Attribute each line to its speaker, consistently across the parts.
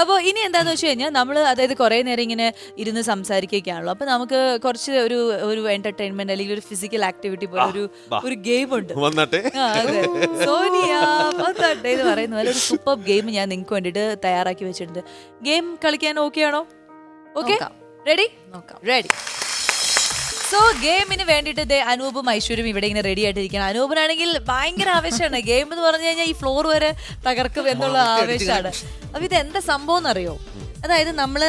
Speaker 1: അപ്പോൾ ഇനി എന്താന്ന് വെച്ച് കഴിഞ്ഞാൽ നമ്മൾ അതായത് കുറേ നേരം ഇങ്ങനെ ഇരുന്ന് സംസാരിക്കുകയാണല്ലോ. അപ്പൊ നമുക്ക് കുറച്ച് ഒരു ഒരു എന്റർടൈൻമെന്റ് അല്ലെങ്കിൽ ഒരു ഫിസിക്കൽ ആക്ടിവിറ്റി പോലെ ഒരു ഒരു ഗെയിം ഉണ്ട്.
Speaker 2: വന്നട്ടെ.
Speaker 1: ആ, അതെ. സോനിയ വന്നാട്ടെ എന്ന് പറയുന്ന പോലെ ഒരു സൂപ്പർ ഗെയിം ഞാൻ നിങ്ങൾക്ക് വേണ്ടിയിട്ട് തയ്യാറാക്കി വെച്ചിട്ടുണ്ട്. ഗെയിം കളിക്കാൻ ഓക്കെ ആണോ? ഓക്കെ
Speaker 3: നോക്കാം.
Speaker 1: റെഡി
Speaker 3: നോക്കാം.
Speaker 1: റെഡി സോ ഗെയിമിന് വേണ്ടിയിട്ട് അനൂപും ഐശ്വര്യം ഇവിടെ ഇങ്ങനെ റെഡി ആയിട്ടിരിക്കണം അനൂപിനാണെങ്കിൽ ഭയങ്കര ആവേശമാണ്. ഗെയിം എന്ന് പറഞ്ഞു കഴിഞ്ഞാൽ ഈ ഫ്ലോർ വരെ തകർക്കും എന്നുള്ള ആവേശമാണ്. അപ്പൊ ഇത് എന്താ സംഭവം എന്നറിയോ? അതായത് നമ്മൾ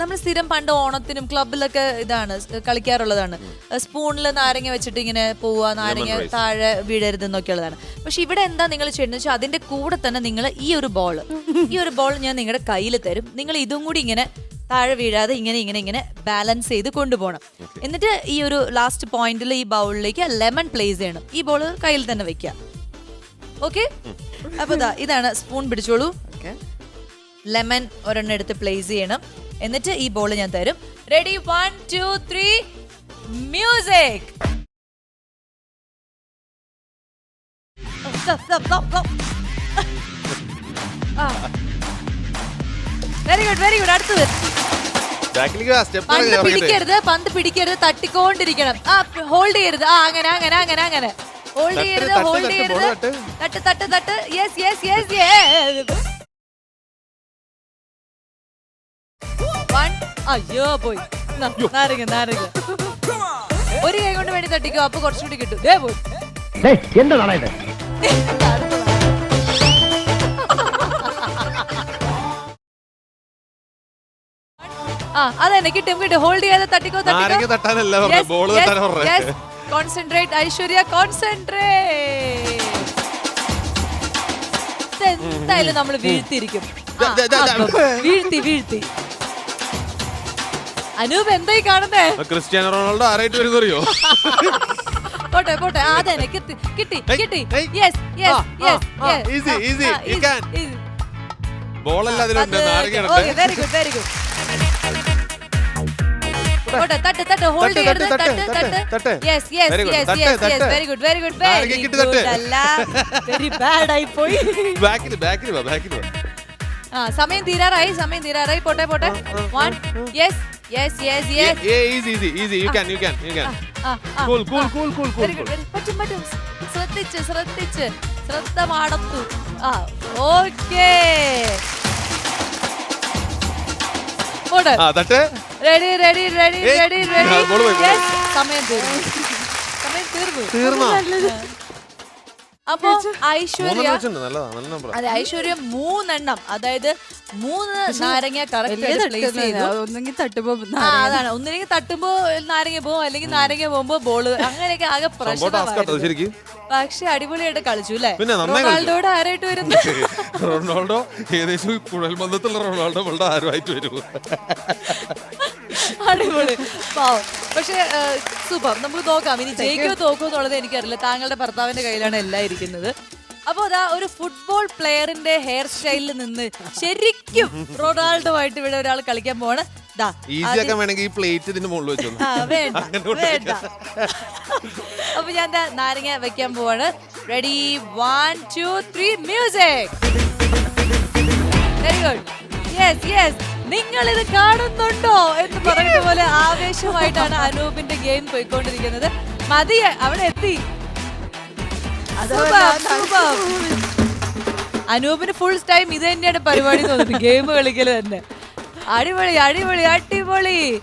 Speaker 1: നമ്മൾ സ്ഥിരം പണ്ട് ഓണത്തിനും ക്ലബിലൊക്കെ ഇതാണ് കളിക്കാറുള്ളതാണ്. സ്പൂണിൽ നാരങ്ങ വെച്ചിട്ട് ഇങ്ങനെ പോവുക നാരങ്ങ താഴെ വീഴരുത് എന്നൊക്കെ ഉള്ളതാണ് പക്ഷെ ഇവിടെ എന്താ നിങ്ങൾ ചെയ്യുന്നത് വെച്ചാൽ അതിന്റെ കൂടെ തന്നെ നിങ്ങൾ ഈ ഒരു ബോൾ ഈ ഒരു ബോൾ ഞാൻ നിങ്ങളുടെ കയ്യിൽ തരും. നിങ്ങൾ ഇതും കൂടി ഇങ്ങനെ താഴെ വീഴാതെ ഇങ്ങനെ ഇങ്ങനെ ഇങ്ങനെ ബാലൻസ് ചെയ്ത് കൊണ്ടുപോകണം. എന്നിട്ട് ഈ ഒരു ലാസ്റ്റ് പോയിന്റിൽ ഈ ബൗളിലേക്ക് ലെമൺ പ്ലേസ് ചെയ്യണം. ഈ ബോൾ കയ്യിൽ തന്നെ വെക്കുക. ഓക്കെ അപ്പൊ ഇതാണ് സ്പൂൺ പിടിച്ചോളൂ.
Speaker 3: ഓക്കെ
Speaker 1: ലെമൺ ഒരെണ്ണം എടുത്ത് പ്ലേസ് ചെയ്യണം. എന്നിട്ട് ഈ ബോൾ ഞാൻ തരും. Ready one two three music very good very good അടുത്തത്. പന്ത് പിടിക്കരുത് പന്ത് പിടിക്കരുത് തട്ടിക്കൊണ്ടിരിക്കണം. ആ ഹോൾഡ് ചെയ്യരുത്. ആ അങ്ങനെ അങ്ങനെ അങ്ങനെ അങ്ങനെ. ഹോൾഡ് ചെയ്യരുത് ഹോൾഡ് ചെയ്യരുത്.
Speaker 2: തട്ട്.
Speaker 1: തട്ട് തട്ട് yes yes yes yes one അയ്യോ പോയി. നാരങ്ങ നാരങ്ങ. ഒരു കൈ കൊണ്ട് വേണ്ടി തട്ടിക്കോ അപ്പൊ കുറച്ചുകൂടി കിട്ടും. ദേ ആ അതന്നെ കിട്ടും കിട്ടും. ഹോൾഡ് ചെയ്യാതെ തട്ടിക്കോ
Speaker 2: തട്ടിക്കോ. തട്ടാനല്ല ബോൾ.
Speaker 1: കോൺസെൻട്രേറ്റ് ഐശ്വര്യ കോൺസെൻട്രേറ്റ് എന്തായാലും നമ്മൾ വീഴ്ത്തിയിരിക്കും. വീഴ്ത്തി വീഴ്ത്തി. അനൂപ് എന്തായി കാണുന്നേ?
Speaker 2: ക്രിസ്ത്യാനോ റൊണാൾഡോ ആരായിട്ട് വരുന്ന അറിയോ
Speaker 1: പോട്ടെ. പോട്ടെ അതന്നെ. കിട്ടി കിട്ടി കിട്ടി. Yes yes yes
Speaker 2: easy easy you you can. ബോളല്ല അതിലുണ്ട് നാരങ്ങ
Speaker 1: വെരി ഗുഡ് വെരി ഗുഡ് പോട്ടെ തട്ട് തട്ട് ഹോൾഡ്
Speaker 2: തട്ട്,
Speaker 1: ചെയ്യരുത്
Speaker 2: തട്ട്,
Speaker 1: തട്ട്
Speaker 2: തട്ട്,
Speaker 1: തട്ട്
Speaker 2: തട്ട്.
Speaker 1: Yes yes
Speaker 2: Very good.
Speaker 1: Yes
Speaker 2: തട്ട്,
Speaker 1: യെസ് യെസ്
Speaker 2: തട്ട്.
Speaker 1: വെരി ഗുഡ് വെരി ഗുഡ്
Speaker 2: നാരങ്ങ
Speaker 1: വെരി
Speaker 2: കിട്ടി തട്ട്.
Speaker 1: ഗുഡ് അല്ല വെരി ബാഡ് ആയി പോയി
Speaker 2: ബാക്കിൽ ബാക്കിൽ വാ ബാക്കിൽ വാ
Speaker 1: ആ സമയം തീരാറായി സമയം തീരാറായി. പോട്ടെ പോട്ടെ. One yes yes yes yes
Speaker 2: easy easy easy you can you can you can cool cool cool cool cool
Speaker 1: very good very പറ്റും പറ്റും. ശ്രദ്ധിച്ച് ശ്രദ്ധിച്ച്. ശ്രദ്ധ മാടത്തു ആ ഓക്കേ പോട്ടെ
Speaker 2: ആ തട്ട്.
Speaker 1: റെഡി റെഡി റെഡി
Speaker 2: ഏയ്,
Speaker 1: റെഡി
Speaker 2: ആ, ball പോയി,
Speaker 1: റെഡി
Speaker 2: ball
Speaker 1: സമയം തീർന്നു. സമയം തീർന്നു.
Speaker 2: തീർന്നോ?
Speaker 1: അപ്പൊ ഐശ്വര്യ
Speaker 2: മൂന്നെണ്ണം വെച്ചിട്ടുണ്ട്. നല്ലതാ നല്ല നമ്പർ
Speaker 1: അതെ ഐശ്വര്യ മൂന്നെണ്ണം. അതായത് മൂന്ന് നാരങ്ങ
Speaker 3: വലിയ
Speaker 1: കറക്റ്റ് പ്ലേസ് ചെയ്തു.
Speaker 3: തട്ടുന്നില്ല ഒന്നെങ്കിൽ തട്ടുമ്പോ
Speaker 1: ആ അതാണ്. ഒന്നില്ലെങ്കിൽ തട്ടുമ്പോ നാരങ്ങ പോകും അല്ലെങ്കിൽ നാരങ്ങ പോകുമ്പോ ബോൾ. അങ്ങനെയൊക്കെ ആകെ
Speaker 2: സംഭവം ടാസ്ക് ആട്ടോ
Speaker 1: പ്രശ്നമായിരുന്നു.
Speaker 2: ശരിക്കും.
Speaker 1: പക്ഷെ അടിപൊളിയായിട്ട് കളിച്ചു അല്ലേ?
Speaker 2: പിന്നെ നന്നായി കളിച്ചു.
Speaker 1: റൊണാൾഡോയുടെ ആരായിട്ട് വരുന്നു?
Speaker 2: റൊണാൾഡോ ഏകദേശം ഈ കുഴൽ ബന്ധത്തിലുള്ള റൊണാൾഡോ വളരെ ആരുമായിട്ട് വരും.
Speaker 1: അടിപൊളി. പാവം പക്ഷേ സൂപ്പർ നമുക്ക് നോക്കാം ഇനി ജയിക്കോ തോക്കോ എന്നുള്ളത് എനിക്കറിയില്ല. താങ്കളുടെ ഭർത്താവിന്റെ കയ്യിലാണ് എല്ലാം ഇരിക്കുന്നത്. അപ്പൊ അതാ ഒരു ഫുട്ബോൾ പ്ലെയറിന്റെ ഹെയർ സ്റ്റൈലിൽ നിന്ന് ശരിക്കും റൊണാൾഡോ ആയിട്ട് ഇവിടെ ഒരാൾ കളിക്കാൻ പോവാണ്. അപ്പൊ ഞാൻ ദാ നാരങ്ങ വെക്കാൻ പോവാണ്. Ready one two three music very good yes yes നിങ്ങൾ ഇത് കാണുന്നുണ്ടോ എന്ന് പറയുന്ന പോലെ ആവേശമായിട്ടാണ് അനൂപിന്റെ ഗെയിം പോയിക്കൊണ്ടിരിക്കുന്നത്. മതി അവിടെ എത്തി. അനൂപിന് ഫുൾ ടൈം ഇത് തന്നെയാണ് പരിപാടി തോന്നുന്നത്. ഗെയിം കളിക്കൽ തന്നെ. അടിപൊളി അടിപൊളി അടിപൊളി.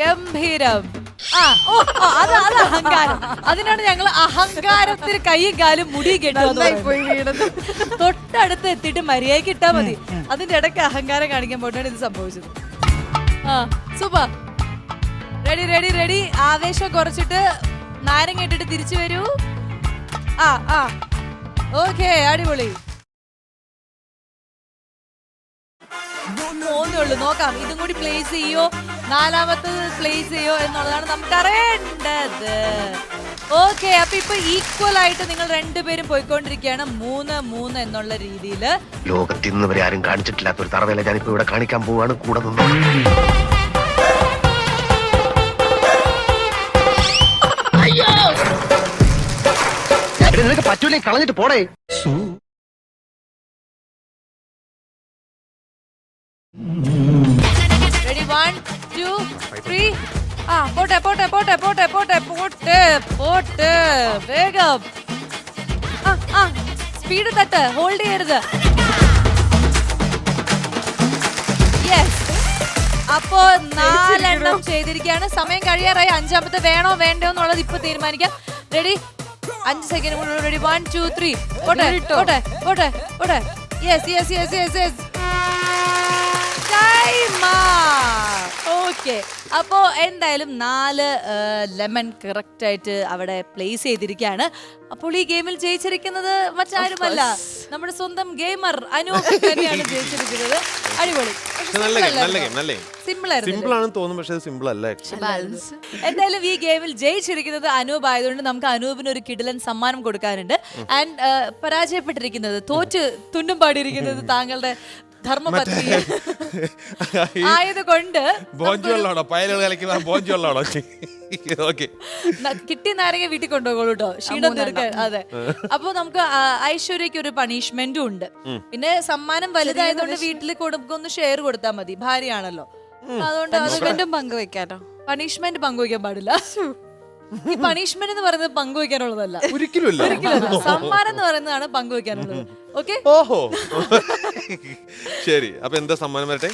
Speaker 1: ഗംഭീരം. ആ ഓ ഓ, അത് അത് അഹങ്കാരം. അതിനാണ് ഞങ്ങൾ അഹങ്കാരത്തിന് കൈയും കാലും മുടി
Speaker 3: പോയി വീണത്.
Speaker 1: തൊട്ടടുത്ത് എത്തിയിട്ട് മര്യാദയ്ക്ക് ഇട്ടാ മതി. അതിന്റെ ഇടയ്ക്ക് അഹങ്കാരം കാണിക്കാൻ പോയിട്ടാണ് ഇത് സംഭവിച്ചത്. ആ സൂപ്പർ. Ready ready ready. ആവേശം കുറച്ചിട്ട് നാരങ്ങ ഇട്ടിട്ട് തിരിച്ചു വരൂ. ആ ആ. ഓക്കെ അടിപൊളി. മൂന്നേ നോക്കാം. ഇതും കൂടി പ്ലേസ് ചെയ്യോ? നാലാമത്തത് പ്ലേസ് ചെയ്യോ എന്നുള്ളതാണ് നമുക്ക് അറിയേണ്ടത്. ഓക്കെ അപ്പൊ ഇപ്പൊ ഈക്വൽ ആയിട്ട് നിങ്ങൾ രണ്ടുപേരും പോയിക്കൊണ്ടിരിക്കുകയാണ്. മൂന്ന് മൂന്ന് എന്നുള്ള രീതിയിൽ.
Speaker 4: ലോകത്തിൽ നിന്ന് വരെ ആരും കാണിച്ചിട്ടില്ലാത്ത ഒരു തറവേല ഞാനിപ്പോ ഇവിടെ കാണിക്കാൻ പോവാണ്. കൂടെ നിന്ന്. നിനക്ക് പറ്റൂലേ? കളഞ്ഞിട്ട് പോടേ.
Speaker 1: റെഡി വൺ ടു ത്രീ ആ പോട്ടെ പോട്ടെ പോട്ടെ പോട്ടെ പോട്ടെ പോട്ടെ പോട്ടെ. വേഗം. ആ ആ. സ്പീഡ് തട്ട്. ഹോൾഡ് ചെയ്യരുത്. യെസ് അപ്പോ നാലെണ്ണം ചെയ്തിരിക്കുകയാണ്. സമയം കഴിയാറായി. അഞ്ചാമത്തെ വേണോ വേണ്ടോ എന്നുള്ളത് ഇപ്പൊ തീരുമാനിക്കാം. റെഡി അഞ്ച് സെക്കൻഡ് കൂടെ റെഡി വൺ ടു ത്രീ പോട്ടെ പോട്ടെ പോട്ടെ പോട്ടെ. Yes yes yes yes yes okay അപ്പോ എന്തായാലും നാല് ലെമൺ കറക്റ്റ് ആയിട്ട് അവിടെ പ്ലേസ് ചെയ്തിരിക്കുകയാണ്. അപ്പോൾ ഈ ഗെയിമിൽ ജയിച്ചിരിക്കുന്നത് മറ്റാരുമല്ല. നമ്മുടെ സ്വന്തം ഗെയിമർ അനൂപ് തന്നെയാണ് ജയിച്ചിരിക്കുന്നത്. അടിപൊളി.
Speaker 2: നല്ല ഗെയിം നല്ല ഗെയിം നല്ല
Speaker 1: സിമ്പിൾ
Speaker 2: ആണെന്ന് തോന്നും പക്ഷെ സിമ്പിൾ അല്ല.
Speaker 1: എന്തായാലും ഈ ഗെയിമിൽ ജയിച്ചിരിക്കുന്നത് അനൂപ് ആയതുകൊണ്ട് നമുക്ക് അനൂപിന് ഒരു കിടിലൻ സമ്മാനം കൊടുക്കാനുണ്ട്. ആൻഡ് പരാജയപ്പെട്ടിരിക്കുന്നത് തോറ്റ് തുണ്ടും പാടിയിരിക്കുന്നത് താങ്കളുടെ ധർമ്മപത്നി ആയതുകൊണ്ട്
Speaker 2: പയലുകൾ കളിക്കുന്ന ഓക്കെ.
Speaker 1: കിട്ടിയ നാരങ്ങ വീട്ടിൽ കൊണ്ടുപോകുള്ളൂ കേട്ടോ ക്ഷീണം തീർക്കാൻ. അതെ. അപ്പൊ നമുക്ക് ഐശ്വര്യക്ക് ഒരു പണിഷ്മെന്റും ഉണ്ട്. പിന്നെ സമ്മാനം വലുതായതുകൊണ്ട് വീട്ടിൽ കൊടുക്കൊന്ന് ഷെയർ കൊടുത്താൽ മതി. ഭാര്യയാണല്ലോ. അതുകൊണ്ട്
Speaker 3: പങ്കുവെക്കാലോ?
Speaker 1: പണിഷ്മെന്റ് പങ്കുവയ്ക്കാൻ പാടില്ല. ഈ പണിഷ്മെന്റ് എന്ന് പറയുന്നത് പങ്കുവയ്ക്കാനുള്ളതല്ല
Speaker 2: ഒരിക്കലും
Speaker 1: ഒരിക്കലും സമ്മാനം എന്ന് പറയുന്നതാണ് പങ്കുവയ്ക്കാനുള്ളത് ഓക്കെ
Speaker 2: ഓഹോ. ശരി. അപ്പൊ എന്താ സമ്മാനം വരട്ടെ?